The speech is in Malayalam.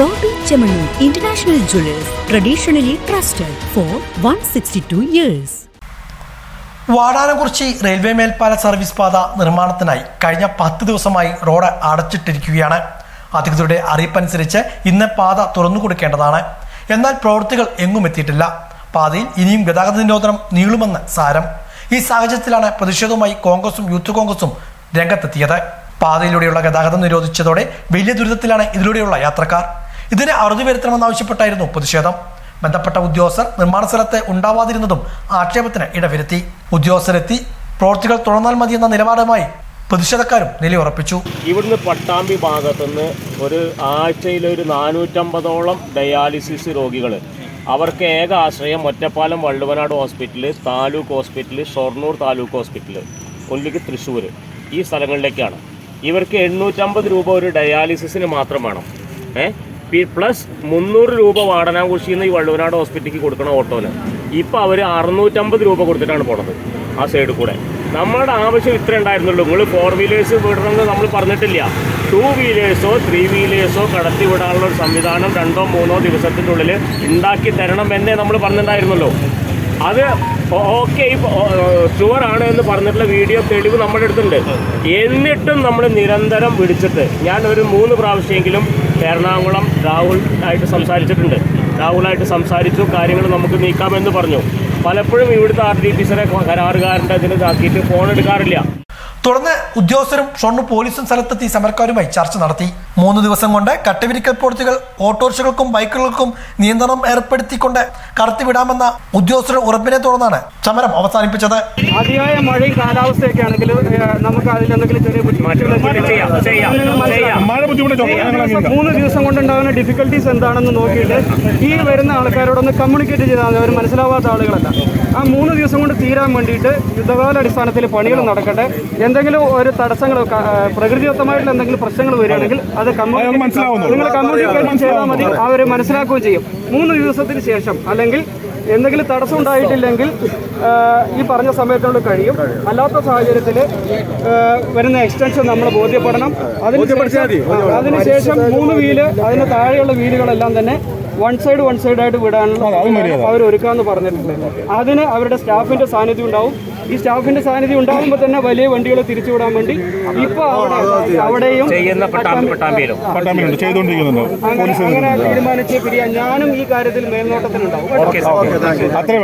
Bobby Chamanu traditionally trusted for one sixty 162 years Vadanakurichi railway മേൽപ്പാല service പാത നിർമ്മാണത്തിനായി കഴിഞ്ഞ പത്ത് ദിവസമായി റോഡ് അടച്ചിട്ടിരിക്കുകയാണ്. അധികൃതരുടെ അറിയിപ്പനുസരിച്ച് ഇന്ന് പാത തുറന്നു കൊടുക്കേണ്ടതാണ്. എന്നാൽ പ്രവൃത്തികൾ എങ്ങും എത്തിയിട്ടില്ല. പാതയിൽ ഇനിയും ഗതാഗത നിരോധനം നീളുമെന്ന് സാരം. ഈ സാഹചര്യത്തിലാണ് പ്രതിഷേധവുമായി കോൺഗ്രസും യൂത്ത് കോൺഗ്രസും രംഗത്തെത്തിയത്. പാതയിലൂടെയുള്ള ഗതാഗതം നിരോധിച്ചതോടെ വലിയ ദുരിതത്തിലാണ് ഇതിലൂടെയുള്ള യാത്രക്കാർ. ഇതിന് അറുതി വരുത്തണമെന്നാവശ്യപ്പെട്ടായിരുന്നു പ്രതിഷേധം. ബന്ധപ്പെട്ട ഉദ്യോഗസ്ഥർ നിർമ്മാണ സ്ഥലത്ത് ഉണ്ടാവാതിരുന്നതും ആക്ഷേപത്തിന് ഇടവരുത്തി. ഉദ്യോഗസ്ഥരെത്തി പ്രവൃത്തികൾ തുടർന്നാൽ മതിയെന്ന നിലപാടുമായി പ്രതിഷേധക്കാരും നിലയുറപ്പിച്ചു. ഇവിടുന്ന് പട്ടാമ്പി ഭാഗത്തുനിന്ന് ഒരു ആഴ്ചയിൽ ഒരു നാനൂറ്റമ്പതോളം ഡയാലിസിസ് രോഗികൾ അവർക്ക് ഏക ആശ്രയം Ottapalam Valluvanad hospital taluk hospital Shoranur taluk hospital ഒന്നിക്ക് Thrissur ഈ സ്ഥലങ്ങളിലേക്കാണ്. ഇവർക്ക് എണ്ണൂറ്റമ്പത് രൂപ ഒരു ഡയാലിസിസിന് മാത്രം വേണം. ഏ? പ്ലസ് മുന്നൂറ് രൂപ വാടനാകുറിച്ചിയിൽ നിന്ന് ഈ വള്ളുവനാട് ഹോസ്പിറ്റലിലേക്ക് കൊടുക്കണ ഓട്ടോന്. ഇപ്പോൾ അവർ അറുന്നൂറ്റമ്പത് രൂപ കൊടുത്തിട്ടാണ് പോണത് ആ സൈഡിൽ കൂടെ. നമ്മുടെ ആവശ്യം ഇത്ര ഉണ്ടായിരുന്നുള്ളൂ. നിങ്ങൾ ഫോർ വീലേഴ്സ് വിടണമെന്ന് നമ്മൾ പറഞ്ഞിട്ടില്ല. ടു വീലേഴ്സോ ത്രീ വീലേഴ്സോ കടത്തി വിടാനുള്ള ഒരു സംവിധാനം രണ്ടോ മൂന്നോ ദിവസത്തിനുള്ളിൽ ഉണ്ടാക്കി തരണം എന്നേ നമ്മൾ പറഞ്ഞിട്ടുണ്ടായിരുന്നല്ലോ അത് ഓക്കെ ആണ് എന്ന് പറഞ്ഞിട്ടുള്ള വീഡിയോ തെളിവ് നമ്മുടെ അടുത്തുണ്ട്. എന്നിട്ടും നമ്മൾ നിരന്തരം വിളിച്ചിട്ട് ഞാൻ ഒരു മൂന്ന് പ്രാവശ്യമെങ്കിലും എറണാകുളം രാഹുൽ ആയിട്ട് സംസാരിച്ചിട്ടുണ്ട്. രാഹുലായിട്ട് സംസാരിച്ചു കാര്യങ്ങൾ നമുക്ക് നീക്കാമെന്ന് പറഞ്ഞു. പലപ്പോഴും ഇവിടുത്തെ ആർ ഡി പിസറെ കരാറുകാരന്റെ ഇതിന് ഇതാക്കിയിട്ട് ഫോൺ എടുക്കാറില്ല. തുടർന്ന് ഉദ്യോഗസ്ഥരും ഷൊർണൂർ പോലീസും സ്ഥലത്തെത്തി സമരക്കാരുമായി ചർച്ച നടത്തി. മൂന്ന് ദിവസം കൊണ്ട് കട്ടവിരിക്കൽ പ്രവൃത്തികൾ ഓട്ടോറിക്ഷകൾക്കും ബൈക്കുകൾക്കും നിയന്ത്രണം ഏർപ്പെടുത്തിക്കൊണ്ട് കടത്തിവിടാമെന്ന ഉദ്യോഗസ്ഥരുടെ ഉറപ്പിനെ തുടർന്നാണ് സമരം അവസാനിപ്പിച്ചത്. അതിയായ മഴയും കാലാവസ്ഥയൊക്കെ ആണെങ്കിൽ നമുക്ക് അതിൽ എന്തെങ്കിലും ചെറിയ ബുദ്ധിമുട്ടുകൾ ചെയ്യാം, ചെയ്യാം, ചെയ്യാം. മഴ ബുദ്ധിമുട്ട് മൂന്ന് ദിവസം കൊണ്ടുണ്ടാകുന്ന ഡിഫിക്കൽട്ടീസ് എന്താണെന്ന് നോക്കിയിട്ട് ഈ വരുന്ന ആൾക്കാരോടൊന്ന് കമ്മ്യൂണിക്കേറ്റ് ചെയ്താൽ അവർ മനസ്സിലാവാത്ത ആളുകളല്ല. ആ മൂന്ന് ദിവസം കൊണ്ട് തീരാൻ വേണ്ടിയിട്ട് യുദ്ധകാല അടിസ്ഥാനത്തിൽ പണികൾ നടക്കട്ടെ. എന്തെങ്കിലും ഒരു തടസ്സങ്ങളോ പ്രകൃതിദത്തമായിട്ടുള്ള എന്തെങ്കിലും പ്രശ്നങ്ങൾ വരികയാണെങ്കിൽ അത്. നിങ്ങൾ കമ്മ്യൂണിക്കേഷൻ ചെയ്താൽ മതി. അവർ മനസ്സിലാക്കുകയും ചെയ്യും. മൂന്ന് ദിവസത്തിന് ശേഷം അല്ലെങ്കിൽ എന്തെങ്കിലും തടസ്സം ഉണ്ടായിട്ടില്ലെങ്കിൽ ഈ പറഞ്ഞ സമയത്തോട് കഴിയും. അല്ലാത്ത സാഹചര്യത്തിൽ വരുന്ന എക്സ്റ്റൻഷൻ നമ്മൾ ബോധ്യപ്പെടണം. അതിനുശേഷം അതിനുശേഷം മൂന്ന് വീൽ അതിന് താഴെയുള്ള വീലുകളെല്ലാം തന്നെ വൺ സൈഡ് വൺ സൈഡ് ആയിട്ട് വിടാനുള്ള അവർ ഒരുക്കാന്ന് പറഞ്ഞിട്ടുണ്ട്. അതിന് അവരുടെ സ്റ്റാഫിന്റെ സാന്നിധ്യം ഉണ്ടാവും. ഈ സ്റ്റാഫിന്റെ സാന്നിധ്യം ഉണ്ടാകുമ്പോൾ തന്നെ വലിയ വണ്ടികളെ തിരിച്ചുവിടാൻ വേണ്ടി ഇപ്പൊ അവിടെ അവിടെയും അങ്ങനെ തീരുമാനിച്ച പിരിയാൻ ഞാനും ഈ കാര്യത്തിൽ അത്രേ